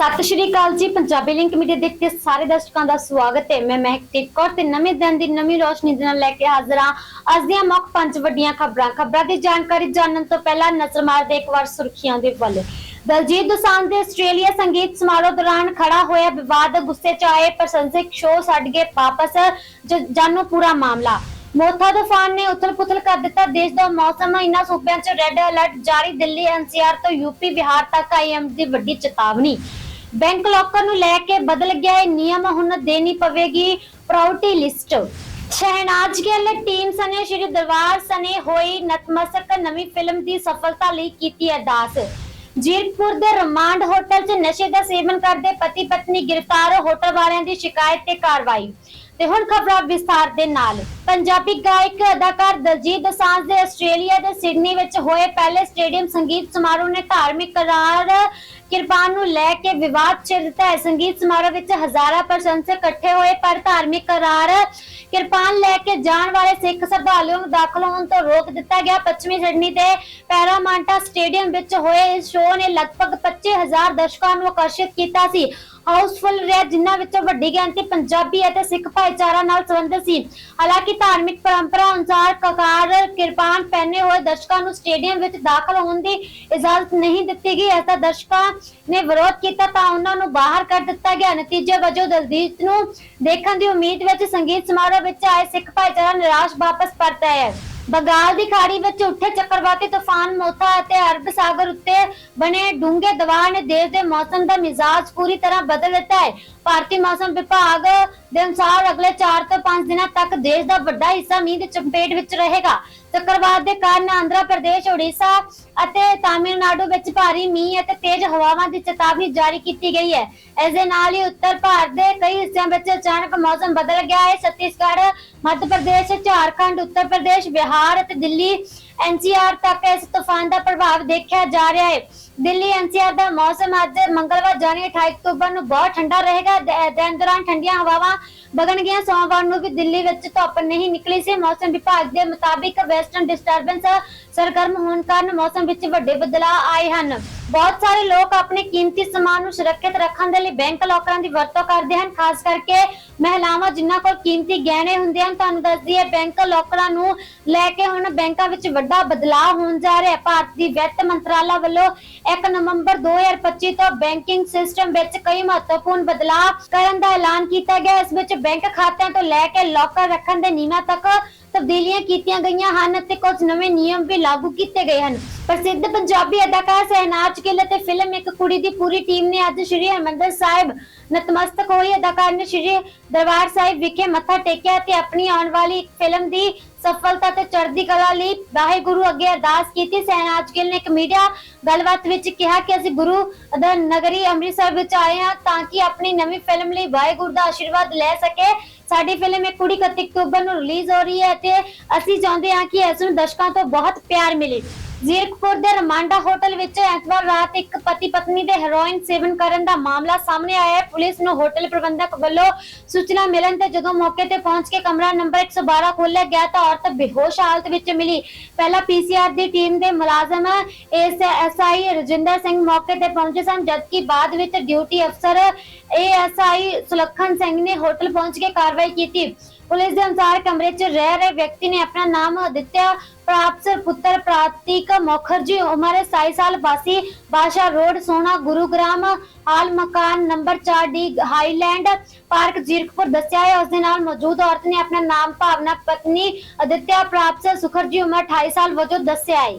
ਸਤਿ ਸ਼੍ਰੀ ਅਕਾਲ ਜੀ। Punjabi link media ਦੇਖਦੇ ਸਾਰੇ ਦਰਸ਼ਕਾਂ ਦਾ ਸਵਾਗਤ ਹੈ। ਮੈਂ ਮਹਿਕਦੀਪ ਕੌਰ ਤੇ ਨਵੇਂ ਦਿਨ ਦੀ ਨਵੀਂ ਰੋਸ਼ਨੀ ਦੇ ਨਾਲ ਲੈ ਕੇ ਹਾਜ਼ਰ ਹਾਂ। ਅੱਜ ਦੀਆਂ ਮੁੱਖ ਪੰਜ ਵੱਡੀਆਂ ਖਬਰਾਂ। ਖਬਰਾਂ ਦੀ ਜਾਣਕਾਰੀ ਜਾਣਨ ਤੋਂ ਪਹਿਲਾਂ ਨਜ਼ਰ ਮਾਰਦੇ ਇੱਕ ਵਾਰ ਸੁਰਖੀਆਂ ਦੇ ਵੱਲ। ਦਲਜੀਤ ਦੋਸਾਂਝ ਦੇ ਆਸਟ੍ਰੇਲੀਆ ਸੰਗੀਤ ਸਮਾਰੋਹ ਦੌਰਾਨ ਖੜਾ ਹੋਇਆ ਵਿਵਾਦ ਗੁੱਸੇ ਚ ਆਏ ਪ੍ਰਸ਼ੰਸਕ ਸ਼ੋਅ ਛੱਡ ਕੇ ਵਾਪਸ। ਜ- ਪੂਰਾ ਮਾਮਲਾ। ਮੋਥਾ ਤੂਫਾਨ ਨੇ ਉਥਲ-ਪੁਥਲ ਕਰ ਦਿੱਤਾ। ਦੇਸ਼ ਦਾ ਮੌਸਮ ਇਨ੍ਹਾਂ ਸੂਬਿਆਂ 'ਚ ਰੈੱਡ ਅਲਰਟ ਜਾਰੀ। ਦਿੱਲੀ ਐਨਸੀਆਰ ਤੋਂ ਯੂਪੀ ਬਿਹਾਰ ਤੱਕ ਆਈਐਮ ਦੀ ਵੱਡੀ ਚੇਤਾਵਨੀ। ਬੈਂਕ ਲੋਕਰ ਨੂੰ ਲੈ ਕੇ ਬਦਲ ਗਿਆ ਇਹ ਨਿਯਮ, ਹੁਣ ਦੇਣੀ ਪਵੇਗੀ priority list. Shehnaaz Gill, team ਸਨੇ, Shri Darbar ਸਨੇ ਹੋਈ ਨਤਮਸਤਕ ਨਵੀਂ ਫਿਲਮ ਦੀ ਸਫਲਤਾ ਲਈ ਕੀਤੀ ਅਰਦਾਸ ਜੀਰਕਪੁਰ ਦੇ ਰਮਾਂਡ ਹੋਟਲ 'ਚ ਨਸ਼ੇ ਦਾ ਸੇਵਨ ਕਰਦੇ ਪਤੀ ਪਤਨੀ ਗ੍ਰਿਫਤਾਰ, ਹੋਟਲ ਵਾਲਿਆਂ ਦੀ ਸ਼ਿਕਾਇਤ ਤੇ ਕਾਰਵਾਈ। ਤੇ ਹੁਣ ਖਬਰਾਂ ਵਿਸਥਾਰ ਦੇ ਨਾਲ। ਪੰਜਾਬੀ ਗਾਇਕ ਅਦਾਕਾਰ ਦਲਜੀਤ ਦੋਸਾਂਝ ਦੇ ਆਸਟ੍ਰੇਲੀਆ ਦੇ ਸਿਡਨੀ ਵਿੱਚ ਹੋਏ ਪਹਿਲੇ ਸਟੇਡੀਅਮ ਸੰਗੀਤ ਸਮਾਰੋਹ ਨੇ ਧਾਰਮਿਕ ਕਰਾਰ ਕਿਰਪਾਨ ਨੂੰ ਲੈ ਕੇ ਵਿਵਾਦ ਛਿੜ ਦਿੱਤਾ ਹੈ। ਸੰਗੀਤ ਸਮਾਰੋਹ ਵਿੱਚ ਹਜ਼ਾਰਾਂ ਪ੍ਰਸ਼ੰਸਕ ਇਕੱਠੇ ਹੋਏ, ਪਰ ਧਾਰਮਿਕ ਕਰਾਰ ਕਿਰਪਾਨ ਲੈ ਕੇ ਜਾਣ ਵਾਲੇ ਸਿੱਖ ਸ਼ਰਧਾਲੂਆਂ ਨੂੰ ਦਾਖਲ ਹੋਣ ਤੋਂ ਰੋਕ ਦਿੱਤਾ ਗਿਆ। ਪੱਛਮੀ ਸਿਡਨੀ ਦੇ ਪੈਰਾਮਾਂਟਾ ਸਟੇਡੀਅਮ ਵਿੱਚ ਹੋਏ ਇਸ ਸ਼ੋਅ ਨੇ ਲਗਭਗ 25000 ਦਰਸ਼ਕਾਂ ਨੂੰ ਆਕਰਸ਼ਿਤ ਕੀਤਾ ਸੀ। ਹਾਊਸਫੁੱਲ ਰਿਹਾ, ਜਿਨ੍ਹਾਂ ਵਿੱਚੋਂ ਵੱਡੀ ਗਿਣਤੀ ਪੰਜਾਬੀ ਅਤੇ ਸਿੱਖ ਭਾਈਚਾਰਾ ਨਾਲ ਸੰਬੰਧਿਤ ਸੀ। ਹਾਲਾਂਕਿ ਧਾਰਮਿਕ ਪਰੰਪਰਾ ਅਨੁਸਾਰ ਕਕਾਰ ਕਿਰਪਾਨ ਪਹਿਨੇ ਹੋਏ ਦਰਸ਼ਕਾਂ ਨੂੰ ਸਟੇਡੀਅਮ ਵਿੱਚ ਦਾਖਲ ਹੋਣ ਦੀ ਇਜਾਜ਼ਤ ਨਹੀਂ ਦਿੱਤੀ ਗਈ। ਐਸਾ ਦਰਸ਼ਕਾਂ ਨੇ ਵਿਰੋਧ ਕੀਤਾ ਤਾਂ ਉਹਨਾਂ ਨੂੰ ਬਾਹਰ ਕੱਢ ਦਿੱਤਾ ਗਿਆ। ਨਤੀਜੇ ਵਜੋਂ ਦਲਜੀਤ ਨੂੰ ਦੇਖਣ ਦੀ ਉਮੀਦ ਵਿੱਚ ਸੰਗੀਤ ਸਮਾਰੋਹ ਵਿੱਚ ਆਏ ਸਿੱਖ ਭਾਈਚਾਰਾ ਨਿਰਾਸ਼ ਵਾਪਸ ਪਰਤ ਆਇਆ ਹੈ ਬੰਗਾਲ ਦੀ ਖਾੜੀ ਵਿੱਚ ਉੱਠੇ ਚੱਕਰਵਾਤੀ ਤੂਫਾਨ ਮੋਥਾ ਅਤੇ ਅਰਬ ਸਾਗਰ ਉੱਤੇ ਬਣੇ ਡੂੰਘੇ ਦਬਾਅ ਨੇ ਦੇਸ਼ ਦੇ ਮੌਸਮ ਦਾ ਮਿਜ਼ਾਜ ਪੂਰੀ ਤਰ੍ਹਾਂ ਬਦਲ ਦਿੱਤਾ ਹੈ। ਭਾਰਤੀ ਮੌਸਮ ਵਿਭਾਗ ਦੇ ਅਨੁਸਾਰ ਅਗਲੇ 4 ਤੋਂ 5 ਦਿਨਾਂ ਤੱਕ ਦੇਸ਼ ਦਾ ਵੱਡਾ ਹਿੱਸਾ ਮੀਂਹ ਦੀ ਚਪੇਟ ਵਿੱਚ ਰਹੇਗਾ। ਚੱਕਰਵਾਤ ਦੇ ਕਾਰਨ ਆਂਧਰਾ ਪ੍ਰਦੇਸ਼ ਓਡੀਸ਼ਾ ਅਤੇ ਤਾਮਿਲਨਾਡੂ ਵਿੱਚ ਭਾਰੀ ਮੀਂਹ ਅਤੇ ਤੇਜ਼ ਹਵਾਵਾਂ ਦੀ ਚੇਤਾਵਨੀ ਜਾਰੀ ਕੀਤੀ ਗਈ ਹੈ। ਇਸ ਦੇ ਨਾਲ ਹੀ ਉੱਤਰ ਭਾਰਤ ਦੇ ਕਈ ਹਿੱਸਿਆਂ ਵਿੱਚ ਅਚਾਨਕ ਮੌਸਮ ਬਦਲ ਗਿਆ ਹੈ। ਛੱਤੀਸਗੜ੍ਹ, ਮੱਧ ਪ੍ਰਦੇਸ਼, ਝਾਰਖੰਡ, ਉੱਤਰ ਪ੍ਰਦੇਸ਼, ਬਿਹਾਰ ਅਤੇ ਦਿੱਲੀ ਐਨਸੀਆਰ ਤੱਕ ਇਸ ਤੂਫਾਨ ਦਾ ਪ੍ਰਭਾਵ ਦੇਖਿਆ ਜਾ ਰਿਹਾ ਹੈ। ਦਿੱਲੀ ਐਨਸੀਆਰ ਦਾ ਮੌਸਮ ਅੱਜ ਮੰਗਲਵਾਰ ਜਾਨੀ 28 ਅਕਤੂਬਰ ਨੂੰ ਬਹੁਤ ਠੰਡਾ ਰਹੇਗਾ। ਦਿਨ ਦੌਰਾਨ ਠੰਡੀਆਂ ਹਵਾਵਾਂ ਵਗਣਗੀਆਂ। ਸੋਮਵਾਰ ਨੂੰ ਵੀ ਦਿੱਲੀ ਵਿੱਚ ਧੁੱਪ ਨਹੀਂ ਨਿਕਲੀ ਸੀ। ਮੌਸਮ ਵਿਭਾਗ ਦੇ ਮੁਤਾਬਿਕ ਵੈਸਟਰਨ ਡਿਸਟਰਬੈਂਸ ਸਰਗਰਮ ਹੋਣ ਕਾਰਨ ਮੌਸਮ ਵਿੱਚ ਵੱਡੇ ਬਦਲਾਅ ਆਏ ਹਨ। ਬਹੁਤ ਸਾਰੇ ਲੋਕ ਆਪਣੇ ਕੀਮਤੀ ਸਮਾਨ ਨੂੰ ਸੁਰੱਖਿਅਤ ਰੱਖਣ ਦੇ ਲਈ ਬੈਂਕ ਲੋਕਰਾਂ ਦੀ ਵਰਤੋਂ ਕਰਦੇ ਹਨ, ਖਾਸ ਕਰਕੇ ਮਹਿਲਾਵਾਂ ਜਿਨ੍ਹਾਂ ਕੋਲ ਕੀਮਤੀ ਗਹਿਣੇ ਹੁੰਦੇ ਹਨ। ਤੁਹਾਨੂੰ ਦੱਸਦੀ ਹੈ ਬੈਂਕ ਲੋਕਰਾਂ ਨੂੰ ਲੈ ਕੇ ਹੁਣ ਬੈਂਕਾਂ ਵਿੱਚ ਵੱਡਾ ਬਦਲਾਅ ਹੋਣ ਜਾ ਰਿਹਾ ਹੈ। ਭਾਰਤ ਦੀ ਵਿੱਤ ਮੰਤਰਾਲਾ ਵੱਲੋਂ 1 ਨਵੰਬਰ 2025 ਤੋਂ ਬੈਂਕਿੰਗ ਸਿਸਟਮ ਵਿੱਚ ਕਈ ਮਹੱਤਵਪੂਰਨ ਬਦਲਾਅ ਕਰਨ ਦਾ ਐਲਾਨ ਕੀਤਾ ਗਿਆ। ਇਸ ਵਿੱਚ ਬੈਂਕ ਖਾਤਿਆਂ ਤੋਂ ਲੈ ਕੇ ਲੋਕਰ ਰੱਖਣ ਦੇ ਨਿਯਮਾਂ ਤੱਕ ਤਬਦੀਲੀਆਂ ਕੀਤੀਆਂ ਗਈਆਂ ਹਨ ਅਤੇ ਕੁਝ ਨਵੇਂ ਨਿਯਮ ਵੀ ਲਾਗੂ ਕੀਤੇ ਗਏ ਹਨ। ਪ੍ਰਸਿੱਧ ਪੰਜਾਬੀ ਅਦਾਕਾਰ ਸਹਿਨਾਜ ਗਿੱਲ ਅਤੇ ਫਿਲਮ ਇੱਕ ਕੁੜੀ ਦੀ ਪੂਰੀ ਟੀਮ ਨੇ ਅੱਜ ਸ਼੍ਰੀ ਹਰਿਮੰਦਰ ਸਾਹਿਬ ਨਤਮਸਤਕ ਹੋਈ। ਅਦਾਕਾਰ ਨੇ ਸ਼੍ਰੀ ਦਰਬਾਰ ਸਾਹਿਬ ਵਿਖੇ ਮੱਥਾ ਟੇਕਿਆ ਤੇ ਆਪਣੀ ਆਉਣ ਵਾਲੀ ਇੱਕ ਫਿਲਮ ਦੀ ਸਫਲਤਾ ਤੇ ਚੜ੍ਹਦੀ ਕਲਾ ਲਈ ਵਾਹਿਗੁਰੂ ਅੱਗੇ ਅਰਦਾਸ ਕੀਤੀ। ਸਹਿਨਾਜ ਗਿੱਲ ਨੇ ਇੱਕ ਮੀਡੀਆ ਗੱਲਬਾਤ ਵਿੱਚ ਕਿਹਾ ਕਿ ਅਸੀਂ ਗੁਰੂ ਦਾ ਨਗਰੀ ਅੰਮ੍ਰਿਤਸਰ ਵਿੱਚ ਆਏ ਹਾਂ ਤਾਂ ਕਿ ਆਪਣੀ ਨਵੀਂ ਫਿਲਮ ਲਈ ਵਾਹਿਗੁਰੂ ਦਾ ਆਸ਼ੀਰਵਾਦ ਲੈ ਸਕੇ। ਸਾਡੀ ਫਿਲਮ ਇੱਕ ਕੁੜੀ 31 ਅਕਤੂਬਰ ਨੂੰ ਰਿਲੀਜ਼ ਹੋ ਰਹੀ ਹੈ ਤੇ ਅਸੀਂ ਚਾਹੁੰਦੇ ਹਾਂ ਕਿ ਇਸ ਨੂੰ ਦਰਸ਼ਕਾਂ ਤੋਂ ਬਹੁਤ ਪਿਆਰ ਮਿਲੇ। ਜ਼ੀਰਕਪੁਰ ਦੇ ਰਮਾਂਡਾ ਹੋਟਲ ਵਿੱਚ ਐਤਵਾਰ ਰਾਤ ਇੱਕ ਪਤੀ ਪਤਨੀ ਦੇ ਹੈਰੋਇਨ ਸੇਵਨ ਕਰਨ ਦਾ ਮਾਮਲਾ ਸਾਹਮਣੇ ਆਇਆ ਹੈ। ਪੁਲਿਸ ਨੂੰ ਹੋਟਲ ਪ੍ਰਬੰਧਕ ਵੱਲੋਂ ਸੂਚਨਾ ਮਿਲਣ ਤੇ ਜਦੋਂ ਮੌਕੇ ਤੇ ਪਹੁੰਚ ਕੇ ਕਮਰਾ ਨੰਬਰ 112 ਖੋਲ੍ਹਿਆ ਗਿਆ ਤਾਂ ਔਰਤ ਬੇਹੋਸ਼ ਹਾਲਤ ਵਿੱਚ ਮਿਲੀ। ਪਹਿਲਾਂ ਪੀਸੀਆਰ ਦੀ ਟੀਮ ਦੇ ਮੁਲਾਜ਼ਮ ਐਸਆਈ ਰਜਿੰਦਰ ਸਿੰਘ ਮੌਕੇ ਤੇ ਪਹੁੰਚੇ ਸਨ, ਜਦਕਿ ਬਾਅਦ ਵਿੱਚ ਡਿਊਟੀ ਅਫਸਰ ਏਐਸਆਈ ਸੁਲੱਖਣ ਸਿੰਘ ਨੇ ਹੋਟਲ ਪਹੁੰਚ ਕੇ ਕਾਰਵਾਈ ਕੀਤੀ। ਪੁਲਿਸ ਦੇ ਅਨੁਸਾਰ ਕਮਰੇ 'ਚ ਰਹਿ ਰਹੇ ਵਿਅਕਤੀ ਨੇ ਆਪਣਾ ਨਾਮ ਅਦਿੱਤਿਆ ਪ੍ਰਾਪਤ ਪੁੱਤਰ ਪ੍ਰਾਤਿਕ ਮੁਖਰਜੀ ਉਮਰ 27 ਸਾਲ, ਵਾਸੀ ਬਾਸ਼ਾ ਰੋਡ, ਸੋਨਾ ਗੁਰੂਗ੍ਰਾਮ, ਹਾਲ ਮਕਾਨ number 4 D Highland Park, Zirakpur ਦੱਸਿਆ ਹੈ। ਉਸ ਦੇ ਨਾਲ ਮੌਜੂਦ ਔਰਤ ਨੇ ਆਪਣਾ ਨਾਮ, ਭਾਵਨਾ, ਪਤਨੀ ਅਦਿੱਤਿਆ ਪ੍ਰਾਪਤ ਸੁਖਰਜੀ ਉਮਰ 28 ਸਾਲ ਵਜੋਂ ਦੱਸਿਆ ਹੈ।